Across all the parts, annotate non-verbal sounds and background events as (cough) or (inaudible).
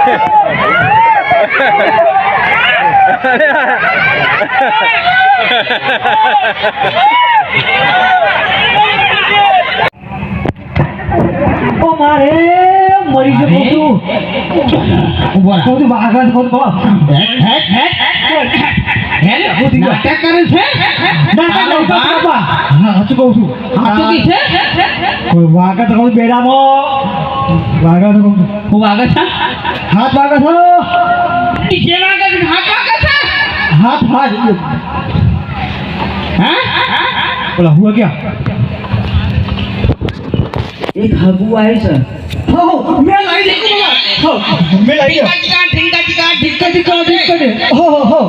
ઓ મારે મરી ગયો તું ઊભો. કહું આગળ કહું તો હેટ, હેટ, હેટ. હેટ, નાટક કરે છે? ના ના તારો હા. સાચું કહું છું. કી છે? કોઈ વાગા તો કહું બેડામાં તો. હું વાગે છે? હાથ વાગા છો? નીચે વાગે છે હાથ વાગે છે? હાથ હાથ હા? બોલા હું ક્યાં એક હગુ આવી છે. હો મેં લાવી દે હો મેં લઈ દે ટીકા ટીકા ટીકા ટીકા ટીકા ટીકા ટીકા હો હો હો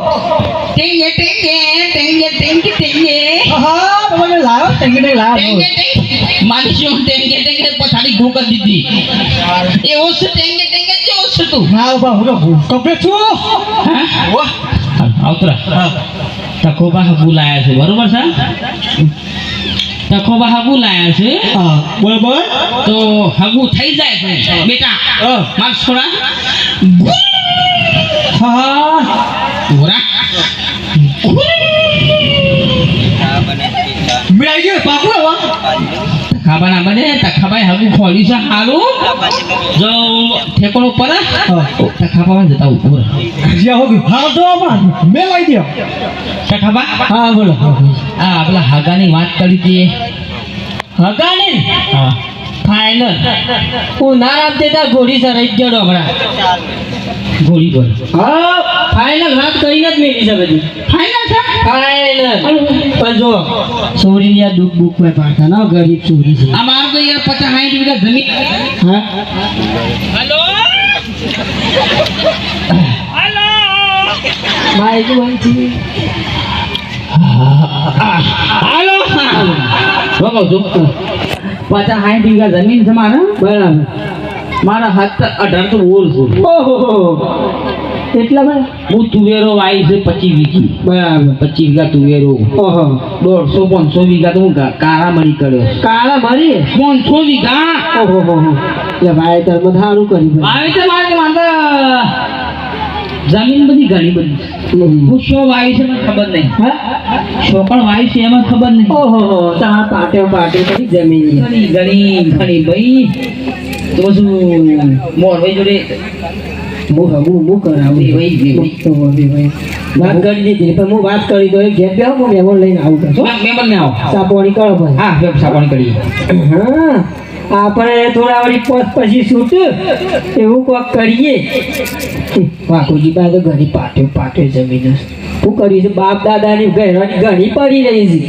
ટેંગે ટેંગે ટેંગે ટેંગે ટેંગે હા તમે લાવો ટેંગી ટેંગી લાવો ટેંગે ટેંગે માનસ્યો ટેંગે ટેંગે પછાડી ઘૂ કરી દીધી એવો છે ટેંગે ટેંગે જેવો છે તું ના બા હું તો કમ્પ્લીટ છું હા આવતરા તકોબા હગુ લાયા છે બરોબર છે તકોબા હગુ લાયા છે હા બરાબર તો હગુ થઈ જાય છે બેટા હા. માર છોરા હા ઘોરા મેં આવી ગયો પાકું હવે ખાવા ના બને તખાભાઈ હગુ ખોલ્યું છે હારું જો ઠેકોનો પર તખાભાઈ જતા ઉપર જ્યાં હો ગયું હા તો મેં દે તખાબા હા બોલો આ પેલા હાગાની વાત કરી હતી હગાને હા ફાઇનલ હું ના રાત દેતા ઘોડી સર એક જડો હમણાં ઘોડી પર હા ફાઇનલ વાત કરીને જ મેલી છે બધી ફાઈનલ છે ફાઇનલ પણ જો છોરી યાર દુઃખ બુક મેં પાડતા ના ગરીબ છોરી છે આ માર તો યાર પચાસ સાઠ વીઘા જમીન હા હેલો હેલો મારી તો વંચી હાલો બગો જો પચાસ સાઠ વીઘા જમીન છે મારા. બરાબર. મારા હાથ અઢાર તો ઓર છું. એટલા બધા હું તુવેરો વાવી છે પચીસ વીઘી. બરાબર. પચીસ વીઘા તુવેરો. ઓહો. દોઢસો પાંચસો વીઘા તો હું કાળા મરી કર્યો. કાળા મરી? પાંચસો વીઘા? ઓહો એટલે ભાઈ તાર બધા સારું કર્યું મારે મારે જમીન બધી ઘણી બધી છે. વાયુ હું શો વાવી છે મને ખબર નહીં. પણ વાવી છે એમાં ખબર નહીં. ઓહો હો તા પાટે પાટે બધી જમીન ઘણી ઘણી ઘણી ભાઈ તો શું મોરભાઈ જોડે હું હું હું કરાવું. ભાઈ, બે વાત કરી દીધી પણ હું વાત કરી તો એ ઘેર બેહો હું લઈને આવું મેમ્બર ને આવો. સાપોણી કરો ભાઈ. હા સાપોણી પણ કરીએ હા. આપણે થોડા વળી પોત પછી છૂટ એવું કોક કરીએ. બાપુજી પાસે ઘણી પાટે પાટે જમીન. શું કર્યું છે? બાપ દાદાની ઘરની ઘણી પડી રહી છે.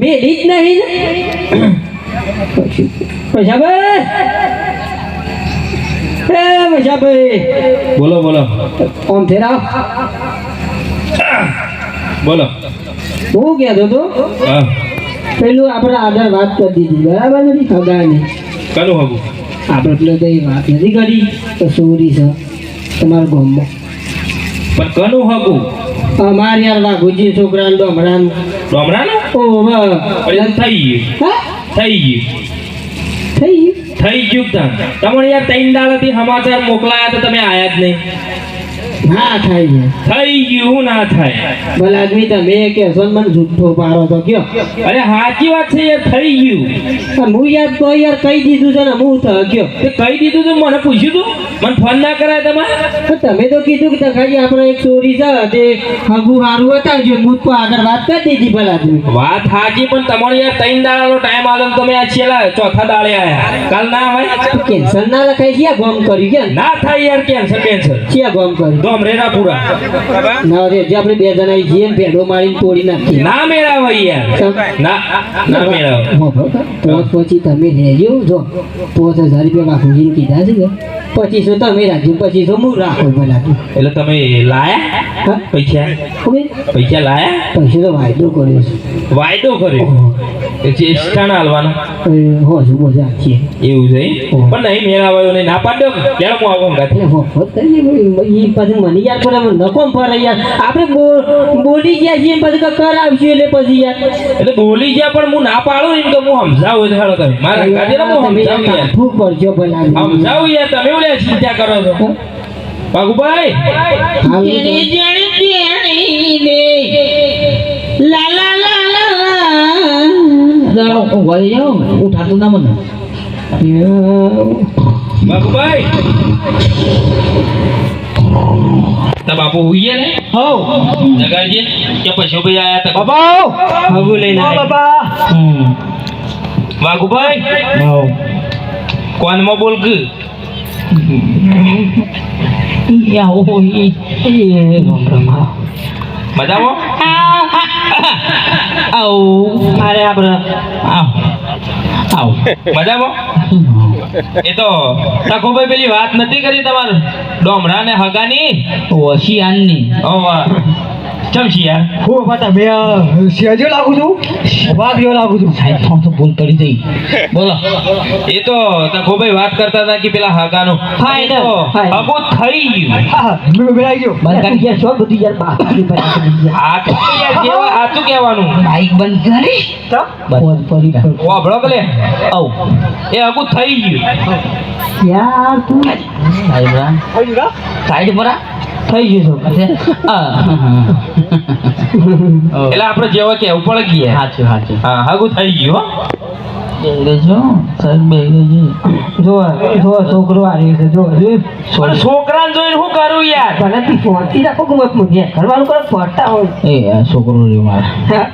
મેલી જ નહીં ને? પછી પૈસાભાઈ બોલો બોલો. ઓમ ફેરાવ બોલો. હું કહેતો હતો? હા. પેલું આપણે આગળ વાત કરી દીધી. બરાબર નથી ખગાની કાનું હગું આપણે પેલો તો એ વાત નથી કરી તો સોરી છે. તમારા ગામમાં પણ કનું હગું? અમારે યાર વાઘુજી છોકરાને ડોમરા ડોમરાનું. ઓ. થઈ ગયું. હા? થઈ ગયું. થઈ ગયું? થઈ ગયું તમને યાર ત્રણ દાડાથી સમાચાર મોકલાયા તો તમે આયા જ નહીં. હા થાય છે. થઈ ગયું ના થાય. ભલે આદમી તમે કે છો ને મને પાડો તો કયો. અરે સાચી વાત છે યાર થઈ ગયું. હું યાર તો યાર કહી દીધું છે ને હું તો કયો. તે કહી દીધું તો મને પૂછ્યું તું? મને ફોન ના કરાય તમારે? તમે તો કીધું કે ખાલી આપણે એક ચોરી છે તે હગુ હારું જો હું તો આગળ વાત કરી દીધી ભલે આદમી. વાત સાચી પણ તમારે યાર ત્રણ દાડાનો ટાઈમ આવ્યો તમે આ છેલ્લા ચોથા દાડે આયા. કાલ ના હોય? કેન્સર ના લખાય છે ગમ કર્યું ના થાય યાર કેન્સર કેન્સર છે ગમ કર્યું? તો રેના પૂરા ના રે જે આપણે બે જણા જઈએ ને ભેડો મારીને તોડી નાખી ના મેળાવે યાર. ના ના મેળાવે. પોત પછી તમે લેજો જો. પોચ હજાર રૂપિયા બાપુજીને કીધા છે પચીસો તમે રાખજો પચીસો હું રાખો ભલા. તું એટલે તમે લાયા? પૈસા? પૈસા લાયા? પૈસા તો વાયદો કર્યો છે. વાયદો કર્યો? ઓહો. એ ચેષ્ટાના હાલવાના હો આખી એવું છે પણ નહીં મેળાવાયો નહીં ના પાડ્યો લેણો હું આવું એટલે હો ઈ પછી મને યાર પર નકોમ પર યાર આપણે બોલી ગયા છીએ પછી કે કરાવશું એટલે પછી યાર. એટલે બોલી ગયા પણ હું ના પાડું એમ તો હું સમજાવું તો હેડો તમે. મારા ગાતે હું સમજાવું યાર કાઠું પડજો ભલા. સમજાવું યાર તમે ઓલે ચિંતા કરો છો. બાગુભાઈ જેણે જેણે જેણીને લા લા લા લા લા. દાડો ઊંઘવા જાઓ ઉઠાતું ના મને બાગુભાઈ તા બાપુ હોઈએ ને હો જગાડજે કે પછી ભાઈ આયા તા બાબા હગુ લઈને. બાબા હમ. બાગુભાઈ હો કોનમાં બોલ કે યા ઓ ઈ. મજામાં આવ અરે આપણે આવ. આવ. મજામાં? એ તો તકોભાઈ પેલી વાત નથી કરી તમારે? ડોમરા ને હગાની? ઓશિયાનની. ઓ વાહ. ચમશી યાર હું બાબા તમે સેજો લાગુ છું વાઘ જેવો લાગુ છું. સાહેબ તો તો ભૂલ કરી જઈ બોલો. એ તો તકોભાઈ વાત કરતા હતા કે પેલા હગાનું. હા, એ તો હા. થઈ ગયું હા હા મેં બેરાઈ ગયો. બંધ કરી યાર શું બધું યાર બાપની પાસે લઈ તો યાર કેવા સાચું કહેવાનું? બાઈક બંધ કરી. ફોન ફરી ફરી. વાભળો પેલે આવ. એ હગું થઈ ગયું. યાર તું? પર આ. થઈ ગયું (laughs) (laughs) (laughs) એટલે આપણે જેવા કેવું પડે ગયા સાચું સાચું. હા હગું થઈ ગયું છોકરો આવ્યો છે જો જો છોકરાને જોઈને શું કરું યાર? ભલે તું ફોનથી રાખો કે મત મુજે કરવાનું કરો ફરતા હોય. એ છોકરો મારા?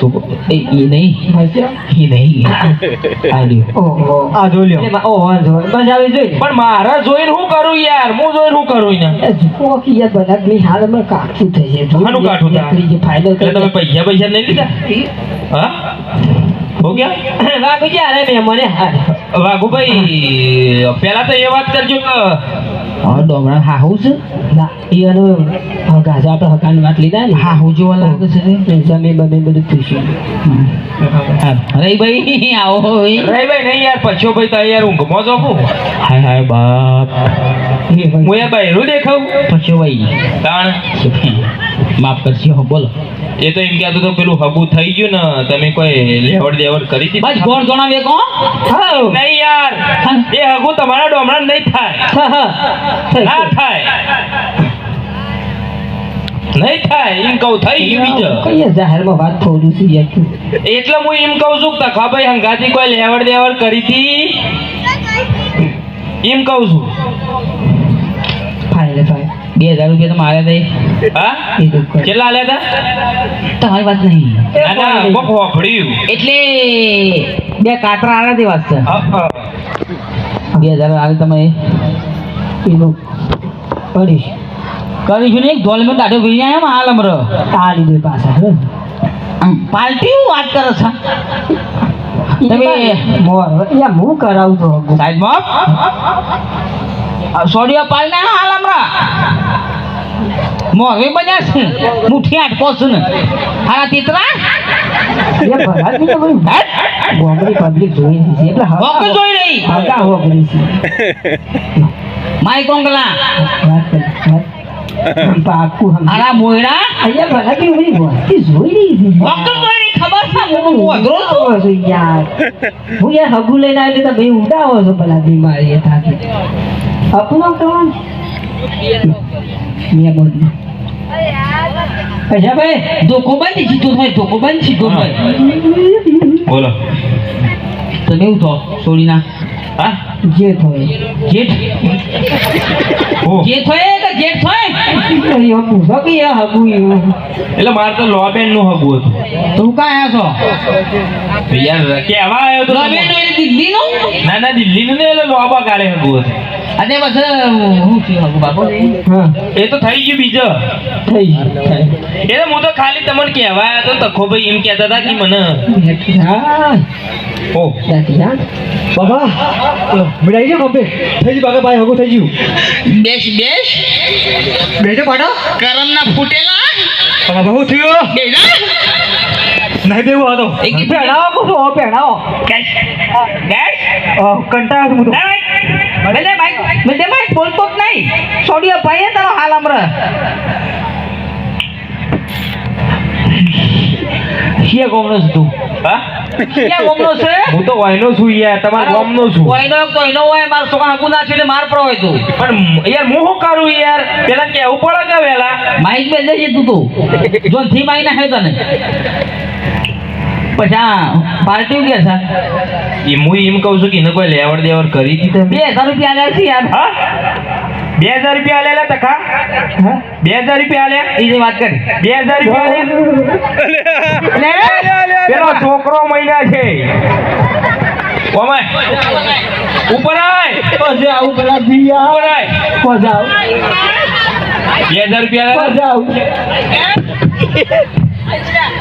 છોકરો એ એ નહીં. એ નહીં. આ ઓહો. આ જો લ્યો. એટલે વાંધો બસ આવી જોઈ. પણ મારા જોઈને શું કરું યાર? હું જોઈને શું કરું ને એ જુઓ કે યાર બધા અમે કાઠું થઈ જાય જો શાનું કાઠું થાય? એટલે તમે પૈસા પૈસા નહીં લીધા? હા? હો ગયા? (coughs) વાગુ જ્યારે મેં મને (coughs) વાઘુભાઈ પેલા તો એ વાત કરજો કે હવે ડોમરા હાહુ છે? ના ઈ ગાજા આપણે હકાની વાત લીધા ને. હાહુ જેવા લાગે છે જમે બમે બધું પૂછ્યું અરે ભાઈ આવો રહી ભાઈ નહીં યાર પછો ભાઈ તો યાર ઊંઘમાં જો હાય હાય બાપ. હું બહેરું દેખાવું પછી ભાઈ કારણ માફ કરશો બોલો. એ તો એમ કહેતો તો પેલું હગું થઈ ગયું ને તમે કોઈ લેવડ દેવડ કરી હતી બસ નહીં યાર. એ હગુ તમારા નહીં થાય. ના થાય. નહીં થાય એમ કહું થઈ ગયું બીજું. કઈ જાહેરમાં વાત થોડું છું યાર એટલે હું એમ કહું છું કે તખાભાઈ હંગાથી કોઈ લેવડ દેવડ કરી હતી એમ કહું છું. બે હજાર રૂપિયા તો મારે દઈ હા? એ તો કર. તમારી વાત નહીં. એટલે બે કાતરા આલે તે વાત છે. બે હજાર આવે તમે. એનું કરીશ. કરીશું ને એક ધોલ મેં દાઢો આવ્યા માં હાલ અમરો આ લીધે પાછા. પાલટી વાત કરો છો? તમે મોર યા હું કરાવું તો હગું. સોડિયા સોડિયો પાલ ના હાલ હમણાં મોરે બન્યા છે. મુઠ્ઠી આઠ પોસ ને. હારા તીતરા? છે. છે. માઈ કોંગલા સમજી. હારા મોયડા. અહીંયા ભલા કે બધી વસ્તી જોઈ રહી છે. હોક જોઈ ખબર છે? હું અઘરો છું. યાર. હું યાર હગુ લઈને આવી તો ભાઈ ઉડાવો છો ભલા બીમારી થાકી. અપનો કરવાનું? મેં બોલ અચ્છા ભાઈ ધોકો બંધ સીધો ભાઈ ધોકો બંધ સીધો ભાઈ બોલો. તમે એવું થો સોડીના હા? જે થાય જેઠ? જે થાય કે જેઠ થાય હગી એવું. એટલે મારે તો લોબેનનું હગું હતું. તું કાં આવ્યો યાર કેવા આવ્યો છો તો? રમેન એ દિલ્હીનું? ના ના દિલ્હી નું ને એટલે લોબા કાઢે હગું હતું. અને બસ હું છું હગુ બાપો? હા. એ તો થઈ ગયું બીજો. થઈ એટલે હું તો ખાલી તમને કહેવા આવ્યો તો તખો ભાઈ એમ કહેતા હતા કે મને. ઓ. બાબા મિડાઈ ગયો કમ્પ્લીટ થઈ ગયું બાબા ભાઈ હગું થઈ ગયું. બેસ બેસ. બેજો પાડો. કરમના ફૂટેલા. બાબા બહુ થયું? બેજા. નહીં દેવું હતો પહેરાવો કહું ગેસ ગેસ અ, કંટાળો હું તો. મેલે ભાઈ. મેલે ભાઈ બોલતો જ નહીં. સોડિયો ભાઈ તારો હાલ હમણાં. શિયા ગોમનો છું તું. હા? ક્યાં ગોમનો છે? હું તો વાયનો છું યાર તમારા ગોમનો છું. કોઈનો એનો હોય માર છોકરા હકુ ના છે એટલે માર પર હોય તું. પણ યાર હું શું કરું યાર? પેલા કેવું પડે કે વેલા? માઈક બેલ જજે તું તું. થી માઈ ના તને. પછી પાર્ટી કે છે? એ હું એમ કહું છું કે એને કોઈ લેવડ દેવડ કરી હતી બે હજાર રૂપિયા આલ્યા છે યાર. હા? બે હજાર રૂપિયા આલેલા તખા? બે હજાર રૂપિયા આલ્યા? એ વાત કરી. બે હજાર રૂપિયા પેલો છોકરો મહિના છે. ઉપર આય. પછી આવું પેલા બીયા ઉપર આય. પછી આવું. બે હજાર રૂપિયા પછી આવું.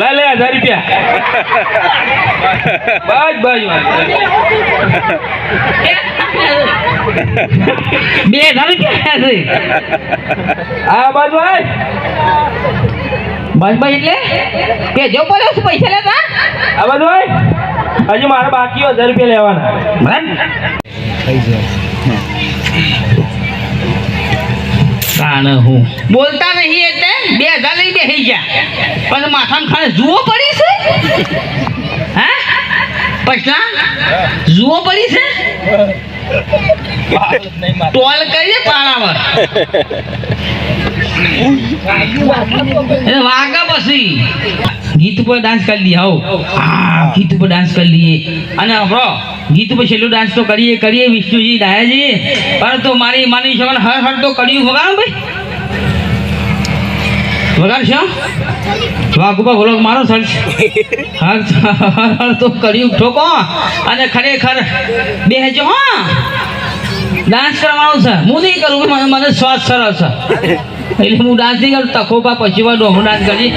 લા લે હજાર રૂપિયા બસ બસ બે હજાર રૂપિયા છે. આ બસ બસ બસ બસ એટલે? કે જો બોલો શું પૈસા લેતા? આ બધું આય. હજી મારે બાકી હજાર રૂપિયા લેવાના. બરાબર? કાન હું? બોલતા નહીં બે હજાર લઈ બેસી ગયા. પણ માથામાં ખાને જુઓ પડી છે? હા? પછલા? જુઓ પડી છે? ટોલ કરીએ એને વાગા પછી ગીત ઉપર ડાન્સ કરી લઈએ, હો. હા, ગીત ઉપર ડાન્સ કરી લઈએ. અને હમણો ગીત ઉપર છેલ્લો ડાન્સ તો કરીએ કરીએ. વિષ્ણુજી, ડાયાજી પરંતુ મારી માની છોકરાને હર હર તો કર્યું વગાડો ભાઈ. વગાડશો વાઘુબા બોલો મારો સર તો કર્યું ઠોકો અને ખરેખર બે હજો હા? ડાન્સ કરવાનો છે. હું નહીં કરું મને મને શ્વાસ સરસ છે. એટલે હું ડાન્સ નહીં કરું તખોપા પછી વાર ડોમો ડાન્સ કરી.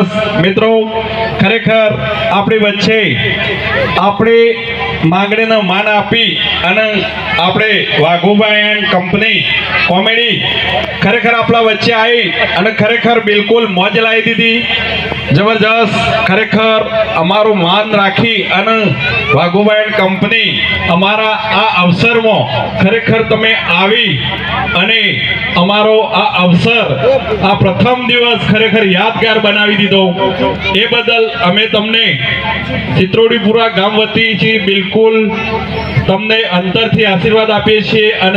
સરસ મિત્રો ખરેખર આપણી વચ્ચે આપણે માંગણીને માન આપી અને આપણે વાઘુભાઈ એન્ડ કંપની કોમેડી ખરેખર આપણા વચ્ચે આવી અને ખરેખર બિલકુલ મોજ લાવી દીધી. જબરજસ્ત ખરેખર અમારું માન રાખી અને વાઘુભાઈ એન્ડ કંપની અમારા આ અવસરમાં ખરેખર તમે આવી અને અમારો આ અવસર, આ પ્રથમ દિવસ ખરેખર યાદગાર બનાવી દીધો. એ બદલ અમે તમને ચિત્રોડીપુરા ગામ વતીથી બિલકુલ તમને અંતરથી આશીર્વાદ આપીએ છીએ અને